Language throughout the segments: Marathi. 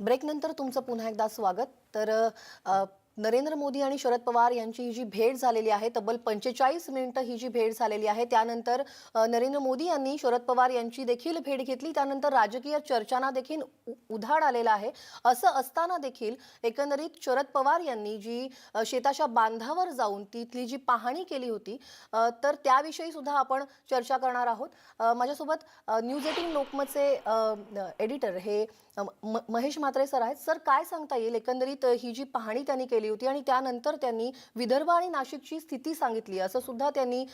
ब्रेकनंतर तुमचं पुन्हा एकदा स्वागत. तर अ, नरेंद्र मोदी आणि शरद पवार यांची ही जी भेट झालेली आहे तब्बल पंचेचाळीस मिनिटं ही जी भेट झालेली आहे त्यानंतर अ, नरेंद्र मोदी यांनी शरद पवार यांची देखील भेट घेतली. त्यानंतर राजकीय चर्चांना देखील उ- उधाण आलेलं आहे. असं असताना देखील एकंदरीत शरद पवार यांनी जी अ, शेताच्या बांधावर जाऊन तिथली जी पाहणी केली होती अ, तर त्याविषयी सुद्धा आपण चर्चा करणार आहोत. अ, माझ्यासोबत अ, न्यूज एटीन लोकमतचे एडिटर हे महेश म्हात्रे सर आहेत. सर काय सांगता येईल? एकंदरीत ही जी पाहणी त्यांनी केली होती आणि त्यानंतर त्यांनी विदर्भ आणि नाशिकची स्थिती सांगितली. असं सुद्धा त्यांनी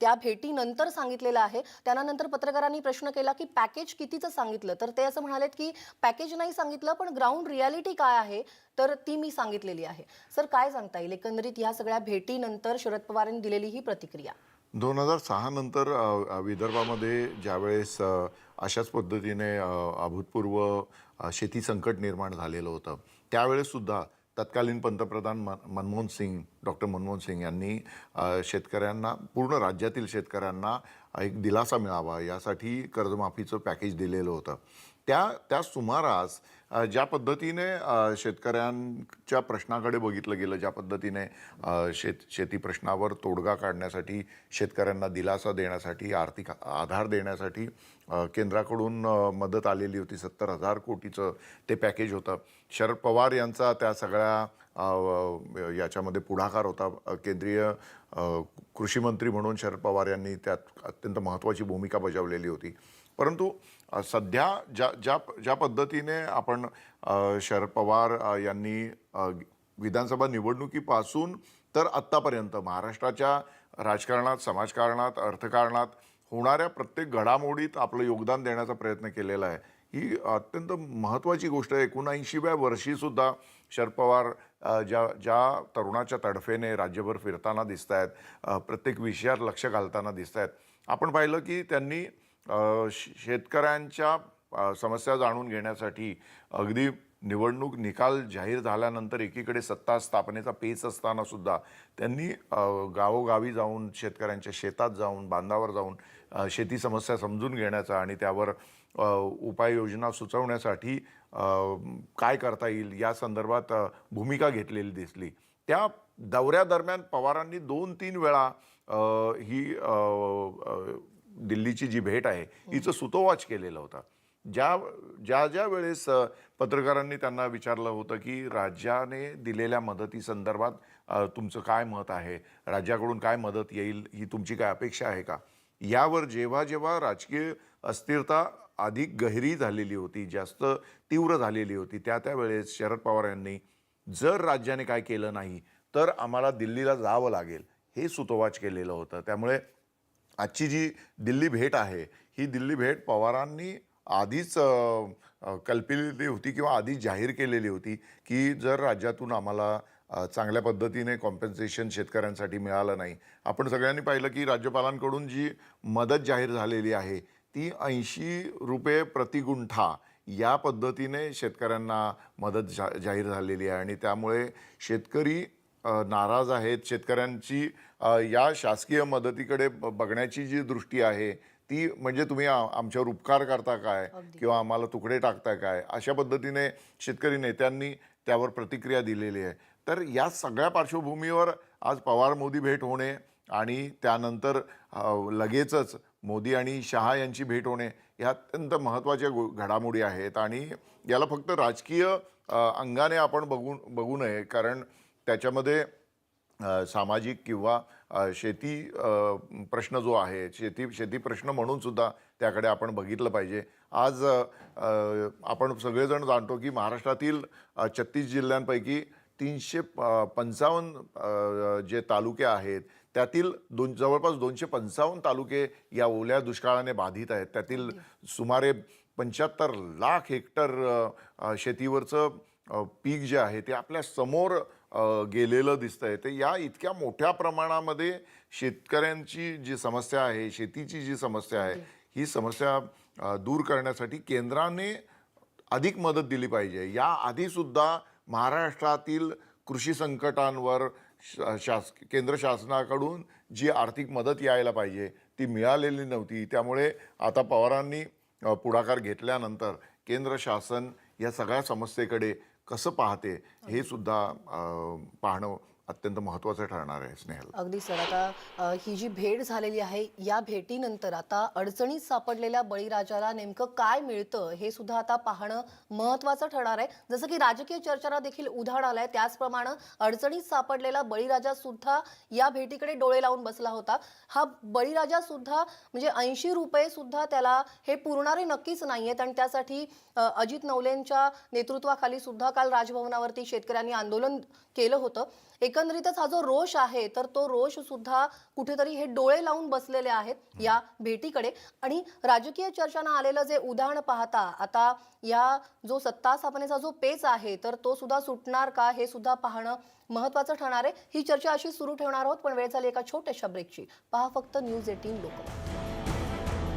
त्या भेटीनंतर सांगितलेलं आहे. त्यानंतर पत्रकारांनी प्रश्न केला की पॅकेज कितीचं सांगितलं? तर ते असं म्हणालेत की पॅकेज नाही सांगितलं पण ग्राउंड रियालिटी काय आहे? तर ती मी सांगितलेली आहे. सर काय सांगता येईल? एकंदरीत ह्या सगळ्या भेटीनंतर शरद पवारांनी दिलेली ही प्रतिक्रिया. दोन हजार सहानंतर विदर्भामध्ये ज्यावेळेस अशाच पद्धतीने अभूतपूर्व शेती संकट निर्माण झालेलं होतं त्यावेळेससुद्धा तत्कालीन पंतप्रधान मन मनमोहन सिंग डॉक्टर मनमोहन सिंग यांनी शेतकऱ्यांना पूर्ण राज्यातील शेतकऱ्यांना एक दिलासा मिळावा यासाठी कर्जमाफीचं पॅकेज दिलेलं होतं. त्या त्या सुमारास ज्या पद्धतीने शेतकऱ्यांच्या प्रश्नाकडे बघितलं गेलं ज्या पद्धतीने शेत शेती प्रश्नावर तोडगा काढण्यासाठी शेतकऱ्यांना दिलासा देण्यासाठी आर्थिक आधार देण्यासाठी केंद्राकडून मदत आलेली होती सत्तर हजार कोटीचं ते पॅकेज होतं. शरद पवार यांचा त्या सगळ्या याच्यामध्ये पुढाकार होता. केंद्रीय कृषीमंत्री कृषी मंत्री म्हणून शरद पवार यांनी त्यात अत्यंत महत्त्वाची भूमिका बजावलेली होती. परंतु सध्या ज्या ज्या ज्या पद्धतीने आपण शरद पवार यांनी विधानसभा निवडणुकीपासून तर आत्तापर्यंत महाराष्ट्राच्या राजकारणात समाजकारणात अर्थकारणात होणाऱ्या प्रत्येक घडामोडीत आपलं योगदान देण्याचा प्रयत्न केलेला आहे. ही अत्यंत महत्त्वाची गोष्ट आहे. एकोणऐंशीव्या वर्षीसुद्धा शरद पवार ज्या ज्या तरुणाच्या तडफेने राज्यभर फिरताना दिसत आहेत प्रत्येक विषयात लक्ष घालताना दिसत आहेत आपण पाहिलं की त्यांनी शेतकऱ्यांच्या समस्या जाणून घेण्यासाठी अगदी निवडणूक निकाल जाहीर झाल्यानंतर एकीकडे सत्ता स्थापनेचा पेच असताना सुद्धा त्यांनी गावोगावी जाऊन शेतकऱ्यांच्या शेतात जाऊन बांधावर जाऊन शेती समस्या समजून घेण्याचा आणि त्यावर उपाययोजना सुचवण्यासाठी काय करता येईल या संदर्भात भूमिका घेतलेली दिसली. त्या दौऱ्यादरम्यान पवारांनी दोन तीन वेळा ही दिल्लीची जी भेट आहे हिचं सुतोवाच केलेलं होतं. ज्या ज्या ज्या वेळेस पत्रकारांनी त्यांना विचारलं होतं की राज्याने दिलेल्या मदतीसंदर्भात तुमचं काय मत आहे? राज्याकडून काय मदत येईल? ही तुमची काय अपेक्षा आहे का? यावर जेव्हा जेव्हा राजकीय अस्थिरता अधिक गहिरी झालेली होती जास्त तीव्र झालेली होती त्या त्यावेळेस शरद पवार यांनी जर राज्याने काय केलं नाही तर आम्हाला दिल्लीला जावं लागेल हे सुतोवाच केलेलं होतं. त्यामुळे आजची जी दिल्ली भेट आहे ही दिल्ली भेट पवारांनी आधीच कल्पिलेली होती किंवा आधीच जाहीर केलेली होती की जर राज्यातून आम्हाला चांगल्या पद्धतीने कॉम्पन्सेशन शेतकऱ्यांसाठी मिळालं नाही. आपण सगळ्यांनी पाहिलं की राज्यपालांकडून जी मदत जाहीर झालेली आहे ती ऐंशी रुपये प्रतिगुंठा या पद्धतीने शेतकऱ्यांना मदत जा जाहीर झालेली आहे. आणि त्यामुळे शेतकरी नाराज आहेत. शेतकऱ्यांची या शासकीय मदतीकडे ब- बघण्याची जी दृष्टी आहे ती म्हणजे तुम्ही आमच्यावर उपकार करता काय? किंवा आम्हाला तुकडे टाकताय काय? अशा पद्धतीने शेतकरी नेत्यांनी त्यावर प्रतिक्रिया दिलेली आहे. तर या सगळ्या पार्श्वभूमीवर आज पवार मोदी भेट होणे आणि त्यानंतर लगेचच मोदी आणि शहा यांची भेट होणे ह्या अत्यंत महत्त्वाच्या घडामोडी आहेत. आणि याला फक्त राजकीय अंगाने आपण बघू बघू नये. कारण त्याच्यामध्ये सामाजिक किंवा शेती प्रश्न जो आहे शेती शेती प्रश्न म्हणून सुद्धा त्याकडे आपण बघितलं पाहिजे. आज आपण सगळेजण जाणतो की महाराष्ट्रातील छत्तीस जिल्ह्यांपैकी तीनशे प- पंचावन्न जे तालुके आहेत त्यातील दोन जवळपास दोनशे पंचावन्न तालुके या ओल्या दुष्काळाने बाधित आहेत. त्यातील सुमारे पंच्याहत्तर लाख हेक्टर शेतीवरचं पीक जे आहे ते आपल्यासमोर गेलेलं दिसतंय. ते या इतक्या मोठ्या प्रमाणामध्ये शेतकऱ्यांची जी समस्या आहे शेतीची जी समस्या आहे ही समस्या दूर करण्यासाठी केंद्राने अधिक मदत दिली पाहिजे. या आधीसुद्धा महाराष्ट्रातील कृषी संकटांवर श- शास केंद्र शासनाकडून जी आर्थिक मदत यायला पाहिजे ती मिळालेली नव्हती. त्यामुळे आता पवारांनी पुढाकार घेतल्यानंतर केंद्र शासन या सगळ्या समस्येकडे कसं पाहते हे सुद्धा पाहणं अत्यंत महत्त्वाचं ठरणार आहे स्नेहल. अगदी सर आता अ, ही जी भेट झालेली आहे या भेटीनंतर आता अडचणीत सापडलेल्या बळीराजाला नेमकं काय मिळतं हे सुद्धा आता पाहणं महत्वाचं ठरणार आहे. जसं की राजकीय चर्चाला देखील उधाण आलंय त्याचप्रमाणे अडचणीत सापडलेला बळीराजा सुद्धा या भेटीकडे डोळे लावून बसला होता. हा बळीराजा सुद्धा म्हणजे ऐंशी रुपये सुद्धा त्याला हे पुरणारे नक्कीच नाहीयेत आणि त्यासाठी अ, अजित नवलेंच्या नेतृत्वाखाली सुद्धा काल राजभवनावरती शेतकऱ्यांनी आंदोलन केलं होतं. एक एकंदरीतच हा जो रोष आहे तर तो रोष सुद्धा कुठेतरी हे डोळे लावून बसलेले आहेत या भेटीकडे. आणि राजकीय चर्चांना आलेलं जे उदाहरण पाहता आता या जो सत्ता स्थापनेचा जो पेच आहे तर तो सुद्धा सुटणार का हे सुद्धा पाहणं महत्वाचं ठरणार आहे. ही चर्चा अशी सुरू ठेवणार आहोत पण वेळ झाली एका छोट्याशा ब्रेकची पहा फक्त न्यूज एटीन लोक